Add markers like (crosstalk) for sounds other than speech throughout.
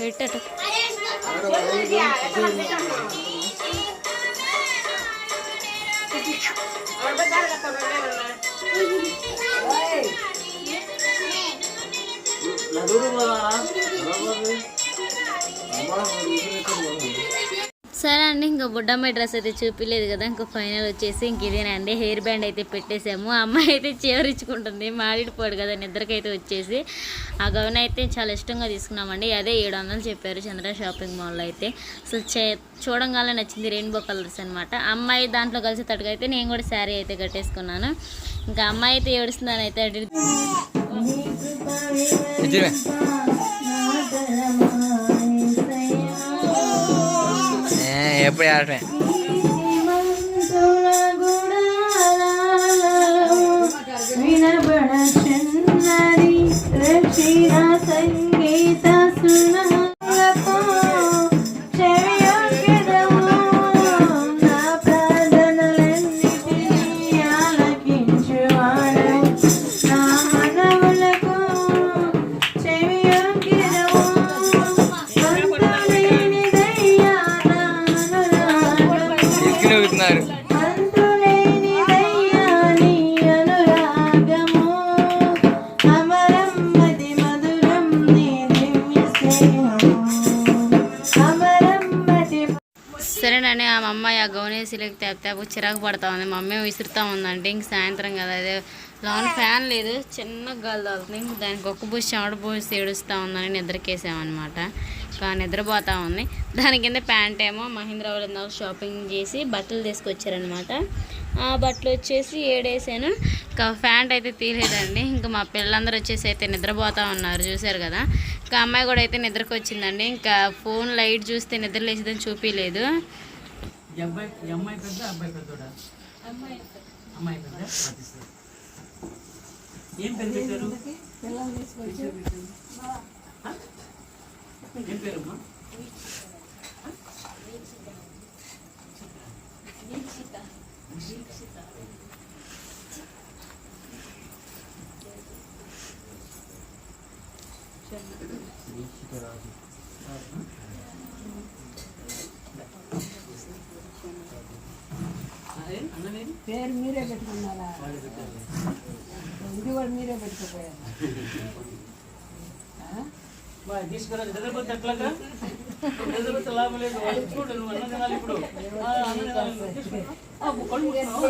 పెట్టట సరే అండి ఇంకా బుడ్డమ్మాయి డ్రెస్ అయితే చూపించలేదు కదా ఇంకా ఫైనల్ వచ్చేసి ఇంక ఇదేనండి. హెయిర్ బ్యాండ్ అయితే పెట్టేసాము. అమ్మాయి అయితే చేవరించుకుంటుంది. మాడిపోడు కదా నిద్రకైతే వచ్చేసి. ఆ గౌన్ అయితే చాలా ఇష్టంగా తీసుకున్నామండి. అదే ఏడు వందలు చెప్పారు చంద్ర షాపింగ్ మాల్లో అయితే. సో చే చూడంగానే నచ్చింది రెయిన్బో కలర్స్ అనమాట అమ్మాయి దాంట్లో కలిసి తట్టుకైతే నేను కూడా శారీ అయితే కట్టేసుకున్నాను. ఇంకా అమ్మాయి అయితే ఏడుస్తుందని అయితే 不压秤。ఏసీలోకి ఆ చిరాకు పడతా ఉంది మా విసురుతా ఉందంటే ఇంక సాయంత్రం కదా. అదే లోన్ ఫ్యాన్ లేదు. చిన్న గాలి తాగుతుంది. ఇంక దానికి ఒక్క బూసి చెమట బూసి ఏడుస్తూ ఉందని నిద్రకేసామన్నమాట. ఇంకా నిద్రపోతా ఉంది. దాని కింద ప్యాంట్ ఏమో మహీంద్రా వాళ్ళు షాపింగ్ చేసి బట్టలు తీసుకొచ్చారనమాట ఆ బట్టలు వచ్చేసి ఏడేసాను. ఇంకా ప్యాంట్ అయితే తీయలేదండి. ఇంకా మా పిల్లలందరూ వచ్చేసి అయితే నిద్రపోతా ఉన్నారు. చూశారు కదా? ఇంకా అమ్మాయి కూడా అయితే నిద్రకు వచ్చిందండి ఇంకా ఫోన్ లైట్ చూస్తే నిద్ర లేచిందని చూపించలేదు అబ్బాయి ఈ అమ్మాయి పెద్ద అబ్బాయి పెద్దోడా? అమ్మాయి పెద్ద. పాటిస్తారు. ఏం పేరు పెట్టారు? ఏం పేరమ్మా అదే పేరు మీరే పెట్టుకున్నారా? ఇది కూడా మీరే పెట్టుకుపోయారు? మా తీసుకురా నిద్రపోతే ఎట్లాగా? నిద్రపోతే లాభం లేదు. వాళ్ళు చూడు నువ్వు అన్నం తినాలి ఇప్పుడు. ఆ, అన్నం తినాలి నువ్వు. తీసుకో. ఆ, కళ్ళు మూసుకున్నావు.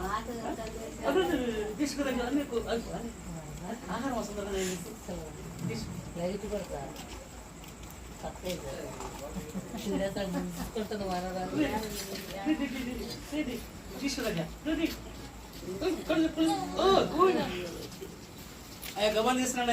అదే, అదే, తీసుకురా. ఆహారం వస్తుంది. లైట్ తీసుకురా కళ్ళు కళ్ళు ఓ కూల్ అయ్యా గబాన్ తీసుకున్నాడు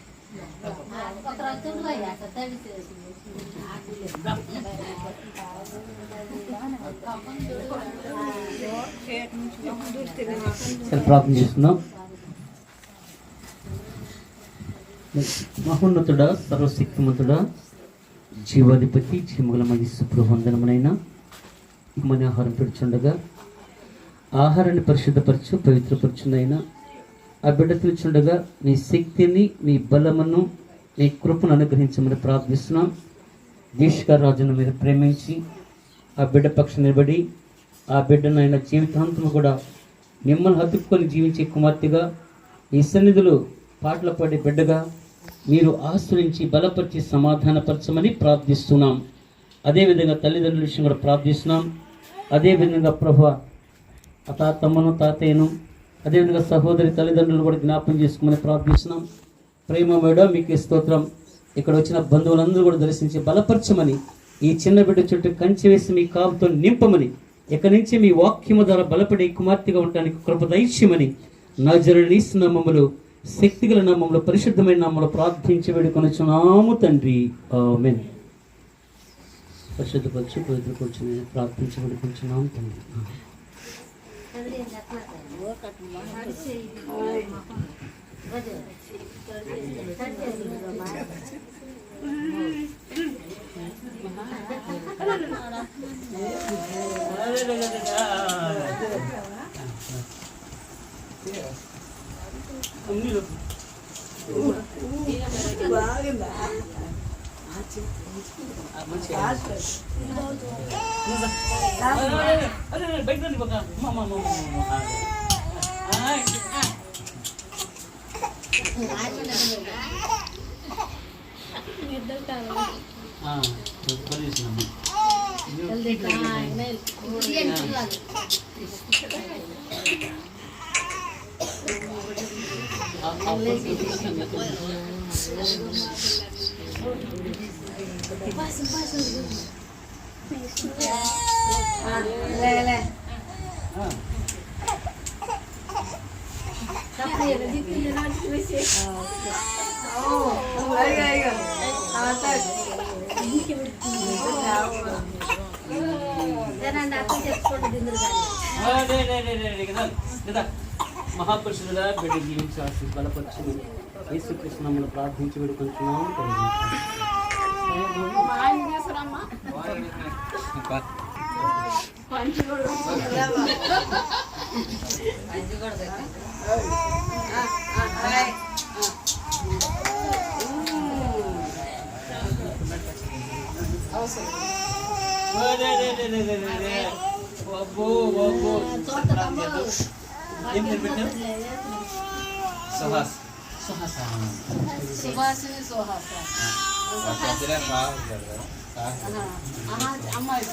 ప్రార్థన చేస్తున్నాం. మహోన్నతుడా సర్వశక్తిమంతుడా జీవాధిపతి జీముల మగిస్తు ప్రభందనమునైనా మన ఆహారం పెడుచుండగా ఆహారాన్ని పరిశుద్ధపరచు పవిత్రపరచునైనా ఆ బిడ్డ పిలుచుండగా నీ శక్తిని నీ బలమును నీ కృపను అనుగ్రహించమని ప్రార్థిస్తున్నాం. దేశక రాజును మీరు ప్రేమించి ఆ బిడ్డ పక్ష నిలబడి ఆ బిడ్డను ఆయన జీవితాంతం కూడా మిమ్మల్ని హత్తుకొని జీవించే కుమార్తెగా ఈ సన్నిధిలో పాటలు పాడే బిడ్డగా మీరు ఆశ్రయించి బలపరిచి సమాధానపరచమని ప్రార్థిస్తున్నాం. అదేవిధంగా తల్లిదండ్రుల విషయం కూడా ప్రార్థిస్తున్నాం. అదేవిధంగా ప్రభు తాతమ్మను తాతయ్యను అదేవిధంగా సహోదరి తల్లిదండ్రులు కూడా జ్ఞాపం చేసుకోమని ప్రార్థిస్తున్నాం. ప్రేమమేడో మీకు స్తోత్రం. ఇక్కడ వచ్చిన బంధువులందరూ కూడా దర్శించి బలపరచమని ఈ చిన్న బిడ్డ చుట్టూ కంచి వేసి మీ కాపుతో నింపమని ఇక్కడి నుంచి మీ వాక్యము ద్వారా బలపడి కుమార్తెగా ఉండడానికి కృప దైత్యమని నజరులీస్ నామములు శక్తిగల నామములు పరిశుద్ధమైన నామములు ప్రార్థించి వేడుకొనుచున్నాము తండ్రి. ఆమేన్. పరిశుద్ధపరచు పవిత్ర కూర్చుని ప్రార్థించి వేడుకొనుచున్నాము తండ్రి. ఆమేన్. Pasok, pasok. Lele. Ah. మహాపురుషులుగా బిడ్డ జీవించాల్సి బలపరచు యేసుకృష్ణములు ప్రార్థించి వేడుకుంటున్నాము తండ్రి. అబ్బో, అబ్బో. ఏం పేరు పెట్టావు? సుహాస్ సుహాస్ సుభాషిణి సుహాస అమ్మాయి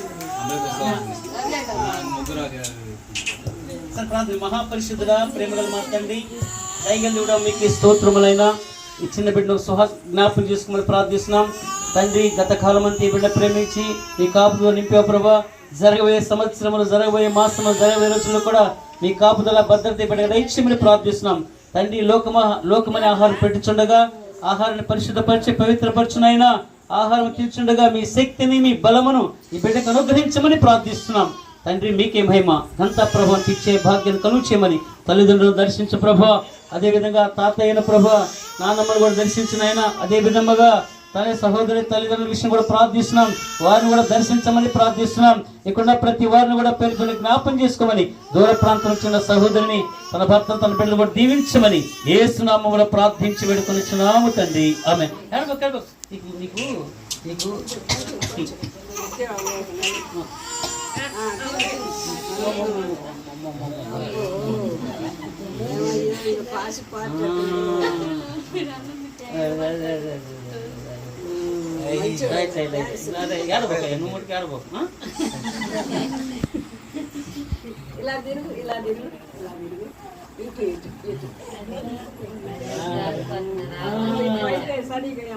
అదే కదా సంక్రాంతి మహాపరిశుద్ధుడా ప్రేమగల మా తండ్రి దయగలుగుడా మీకు స్తోత్రములైన ఈ చిన్న బిడ్డను సుహా జ్ఞాపకం చేసుకోమని ప్రార్థిస్తున్నాం. తండ్రి గత కాలం అంతా ఈ బిడ్డ ప్రేమించి మీ కాపుదల నింపే ప్రభా. జరగబోయే సంవత్సరములు జరగబోయే మాసములు జరగబోయే రోజుల్లో కూడా మీ కాపుదల భద్రత బిడ్డ దైత్యమని ప్రార్థిస్తున్నాం. తండ్రి లోకమ లోకమని ఆహారం పెట్టుచుండగా ఆహారాన్ని పరిశుద్ధపరిచి పవిత్రపరచునైనా ఆహారం తీర్చుండగా మీ శక్తిని మీ బలమును ఈ బిడ్డకు అనుగ్రహించమని ప్రార్థిస్తున్నాం. తండ్రి మీకే మహిమ. ఘంత ప్రభు ఇచ్చే భాగ్యం కలుచేయమని తల్లిదండ్రులను దర్శించు ప్రభు. అదేవిధంగా తాతయ్యన ప్రభు నాన్నమ్మను కూడా దర్శించిన ఆయన. అదే విధముగా తన సహోదరి తల్లిదండ్రుల విషయం కూడా ప్రార్థిస్తున్నాం. వారిని కూడా దర్శించమని ప్రార్థిస్తున్నాం. ఇక్కడ ప్రతి వారిని కూడా పేరు జ్ఞాపం చేసుకోమని. దూర ప్రాంతం చిన్న సహోదరిని తన భర్త తన బిడ్డలు కూడా దీవించమని ఏసునామములో ప్రార్థించి వేడుకొనిచున్నాము తండ్రి. ఆమె నీకు నీకు నీకు. ఇలా తిరుగు ఇలా తిరుగు ఇలా తిరుగు ఇటు ఇటు ఇటు సరిగా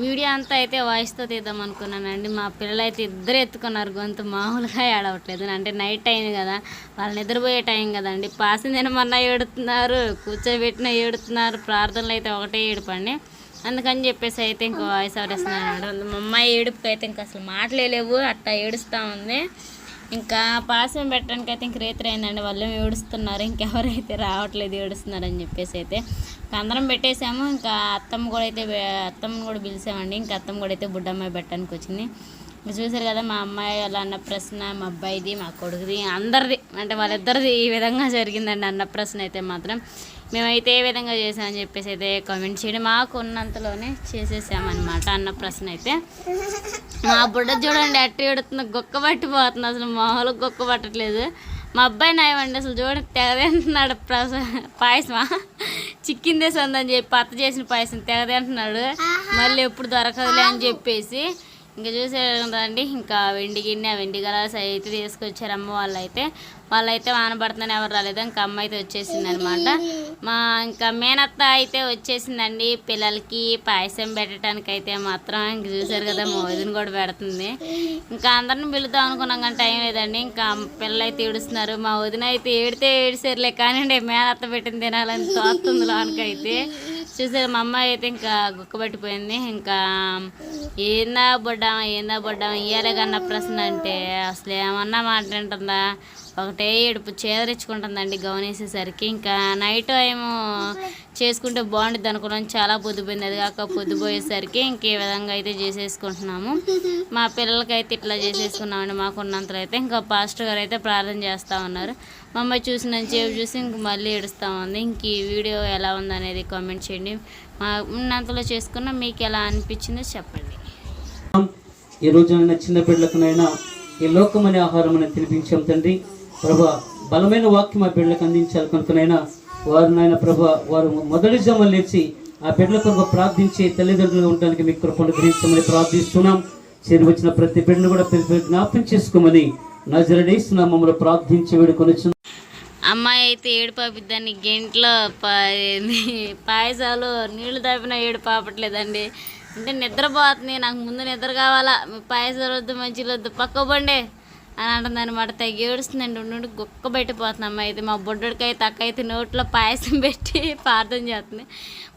వీడియో అంతా అయితే వాయిస్తో తీద్దాం అనుకున్నానండి. మా పిల్లలు అయితే ఇద్దరు ఎత్తుకున్నారు. గొంతు మామూలుగా ఏడవట్లేదు. అంటే నైట్ అయింది కదా. వాళ్ళు నిద్రపోయే టైం కదండి. పాసింది తినమన్నా ఏడుతున్నారు. కూర్చోబెట్టిన ఏడుతున్నారు. ప్రార్థనలు అయితే ఒకటే ఏడుపండి. అందుకని చెప్పేసి అయితే ఇంకా వాయిస్ ఎవరు ఇస్తున్నాను మా అమ్మాయి ఏడుపుకి అయితే ఇంకా అసలు మాటలేవు అట్టా ఏడుస్తూ ఉంది. ఇంకా పాసం పెట్టడానికి అయితే ఇంక రేత్రి అయిందండి. వాళ్ళు ఏడుస్తున్నారు. ఇంకెవరైతే రావట్లేదు ఏడుస్తున్నారని చెప్పేసి అయితే ఇంకా అందరం పెట్టేసాము ఇంకా అత్తమ్మ కూడా అయితే అత్తమ్మ అత్తమ్మని కూడా పిలిచామండి. ఇంకా అత్తమ్మ కూడా అయితే బుడ్డమ్మాయి పెట్టడానికి వచ్చింది. ఇంకా చూసారు కదా మా అమ్మాయి అలా అన్న ప్రశ్న మా అబ్బాయిది మా కొడుకుది అందరిది అంటే వాళ్ళిద్దరిది ఈ విధంగా జరిగిందండి అన్న ప్రశ్న అయితే మాత్రం. మేమైతే ఏ విధంగా చేసామని చెప్పేసి అయితే కామెంట్ చేయండి. మాకు ఉన్నంతలోనే చేసేసామన్నమాట అన్న ప్రశ్న అయితే. మా బుడ్డ చూడండి అట్టి ఎడుతుంది గొక్క పట్టిపోతుంది. అసలు మామూలు గొక్క పట్టట్లేదు. మా అబ్బాయి నాయమండి అసలు చూడండి తెగదేంటున్నాడు ప్రస పాయసమా? చిక్కిందే సందని చెప్పి అత్త చేసిన పాయసం తెగదేంటున్నాడు మళ్ళీ ఎప్పుడు దొరకదులే అని చెప్పేసి ఇంకా చూసారు కదండి ఇంకా వెండి గిన్నె ఆ వెండి గలాస్ అయితే తీసుకొచ్చారు అమ్మ వాళ్ళు అయితే వాళ్ళైతే వాన పడుతున్న ఎవరు రాలేదు. ఇంకా అమ్మ అయితే వచ్చేసింది అనమాట మా ఇంకా మేనత్త అయితే వచ్చేసిందండి. పిల్లలకి పాయసం పెట్టడానికి అయితే మాత్రం ఇంక చూసారు కదా మా వదిన కూడా పెడుతుంది. ఇంకా అందరిని పిలుద్దాం అనుకున్నాం కానీ టైం లేదండి. ఇంకా పిల్లలు అయితే ఏడుస్తున్నారు. మా వదిన అయితే ఏడితే ఏడిసారులే కానివ్వండి మేనత్త పెట్టింది తినాలని తోస్తుంది లోనకైతే. చూసారు మా అమ్మాయి అయితే ఇంకా గుక్కబట్టిపోయింది. ఇంకా ఏందా బొడ్డామా ఏందా బొడ్డామా ఇయ్యాలే కన్నా ప్రశ్న అంటే అసలు ఏమన్నా మాట్లాడుతుందా ఒకటే ఏడుపు చేదరించుకుంటుందండి గమనేసేసరికి. ఇంకా నైట్ ఏమో చేసుకుంటే బాగుంటుంది అనుకున్నాం చాలా పొద్దుపోయింది అది కాక పొద్దుపోయేసరికి ఇంక ఈ విధంగా అయితే చేసేసుకుంటున్నాము. మా పిల్లలకైతే ఇట్లా చేసేసుకున్నామండి. మాకున్నంతలో అయితే ఇంకా పాస్టర్ గారు అయితే ప్రార్థన చేస్తూ ఉన్నారు. మా అమ్మాయి చూసిన చేపు చూసి ఇంక మళ్ళీ ఏడుస్తూ ఉంది. ఇంక ఈ వీడియో ఎలా ఉందనేది కామెంట్ చేయండి. మా ఉన్నంతలో చేసుకున్న మీకు ఎలా అనిపించిందో చెప్పండి. ఈ చిన్న బిడ్డలకునైనా ఈ లోకమనే ఆహారం తినిపించాం తండ్రి. ప్రభా బలమైన వాక్యం ఆ బిడ్డలకు అందించాలి కనుకనైనా వారు నాయన ప్రభా వారు మొదటి జమ లేచి ఆ బిడ్డల కొరకు ప్రార్థించి తల్లిదండ్రులు ఉండడానికి మీ కృపను గ్రహించమని ప్రార్థిస్తున్నాం. చేరి వచ్చిన ప్రతి బిడ్డను కూడా పేరు జ్ఞాపకం చేసుకోమని నజరడేస్తున్నా మమ్మల్ని ప్రార్థించి వేడుకొని అమ్మాయి అయితే ఏడు పాపిద్దాన్ని గెంట్లో పాయసాలు నీళ్ళు తాపినా ఏడు పాపట్లేదండి అంటే నిద్రపోతుంది. నాకు ముందు నిద్ర కావాలా? పాయసాలు వద్దు మంచిలు వద్దు. పక్క బండే అని అంటుంది అనమాట తెగ ఏడుస్తుందండి. ఉండి గుక్క పెట్టిపోతుంది అమ్మాయి అయితే మా బుడ్డడికి అయితే నోట్లో పాయసం (laughs) పెట్టి ప్రార్థన చేస్తుంది.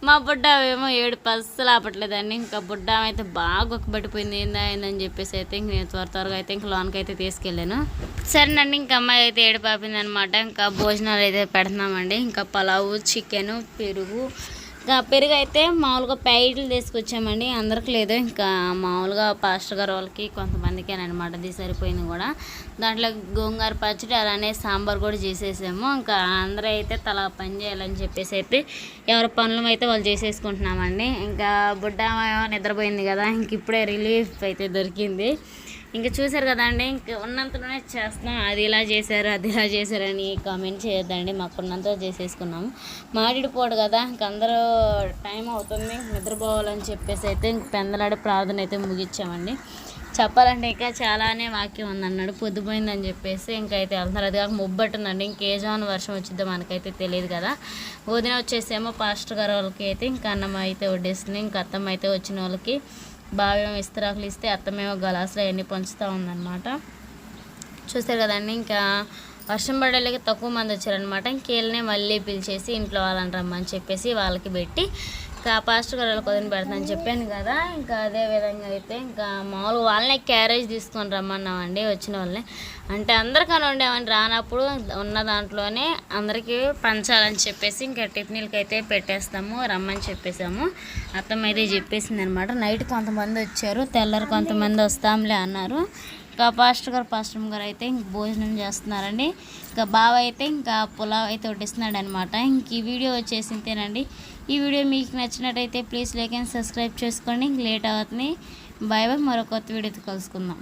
మా బుడ్డ ఏమో ఏడు పస్సలు ఆపట్లేదండి. ఇంకా బుడ్డ అయితే బాగా గుక్క పట్టిపోయింది ఏందా ఏందని చెప్పేసి అయితే ఇంక నేను త్వర త్వరగా అయితే ఇంక లోన్కి అయితే తీసుకెళ్ళాను. సరేనండి ఇంకా అమ్మాయి అయితే ఏడు పాపింది అనమాట ఇంకా భోజనాలు అయితే పెడుతున్నామండి. ఇంకా పలావు చికెను పెరుగు ఇంకా పెరుగు అయితే మామూలుగా ప్యాకెట్లు తీసుకొచ్చామండి. అందరికి లేదు. ఇంకా మామూలుగా పాస్టర్ గారు వాళ్ళకి కొంతమందికి అనమాట అది సరిపోయింది కూడా. దాంట్లో గోంగూర పచ్చడి అలానే సాంబార్ కూడా చేసేసాము. ఇంకా అందరూ అయితే తలా పని చేయాలని చెప్పేసి అయితే ఎవరి పనులు అయితే వాళ్ళు చేసేసుకుంటున్నామండి. ఇంకా బుడ్డ నిద్రపోయింది కదా. ఇంక ఇప్పుడే రిలీఫ్ అయితే దొరికింది. ఇంకా చూసారు కదండి ఇంక ఉన్నంతలోనే చేస్తున్నాం. అది ఇలా చేశారు అది ఇలా చేశారని కామెంట్ చేయొద్దండి. మాకున్నంత చేసేసుకున్నాము మాడిపోడు కదా ఇంక అందరూ టైం అవుతుంది నిద్రపోవాలని చెప్పేసి అయితే ఇంక పెందలాడి ప్రార్థన అయితే ముగించామండి చెప్పాలంటే ఇంకా చాలానే వాక్యం ఉందన్నాడు. పొద్దుపోయిందని చెప్పేసి ఇంకైతే వెళ్తున్నారు. అది కాక ముబ్బట్టుందండి. ఇంకేజాన్ వర్షం వచ్చిద్దో మనకైతే తెలియదు కదా. వదిన వచ్చేసేమో పాస్టర్ గారు వాళ్ళకి అయితే ఇంకా అన్నం అయితే వడ్డేస్తుంది ఇంకా అత్తమ్మ అయితే వచ్చిన వాళ్ళకి బాగా ఇస్తరాకులు ఇస్తే అత్తమేమో గలాసులు అవన్నీ పంచుతూ ఉందన్నమాట. చూస్తారు కదండి ఇంకా వర్షం పడేలాగా తక్కువ మంది వచ్చారనమాట ఇంకేళ్ళనే మళ్ళీ పిలిచేసి ఇంట్లో వాళ్ళని రమ్మని చెప్పేసి వాళ్ళకి పెట్టి ఇంకా పాస్టర్ గారు వాళ్ళకి వదిలి పెడతానని చెప్పాను కదా ఇంకా అదే విధంగా అయితే ఇంకా మామూలు వాళ్ళనే క్యారేజ్ తీసుకొని రమ్మన్నామండి వచ్చిన వాళ్ళని. అంటే అందరికని ఉండేవని రానప్పుడు ఉన్న దాంట్లోనే అందరికీ పంచాలని చెప్పేసి ఇంకా టిఫిన్లకి అయితే పెట్టేస్తాము రమ్మని చెప్పేసాము. అత్తమ్మ అయితే చెప్పేసింది అనమాట నైట్ కొంతమంది వచ్చారు తెల్లరు కొంతమంది వస్తాంలే అన్నారు. ఇంకా పాస్టర్ గారు పాస్టర్ గారు అయితే ఇంక భోజనం చేస్తున్నారండి. ఇంకా బావ అయితే ఇంకా పులావ్ అయితే వడ్డిస్తున్నాడు అనమాట ఇంక ఈ వీడియో వచ్చేసి ఇంతేనండి ఈ వీడియో మీకు నచ్చినట్టయితే ప్లీజ్ లైక్ అండ్ సబ్స్క్రైబ్ చేసుకోండి. ఇంక లేట్ అవుతుంది. Bye bye. మరో కొత్త వీడియోతో కలుసుకుందాం.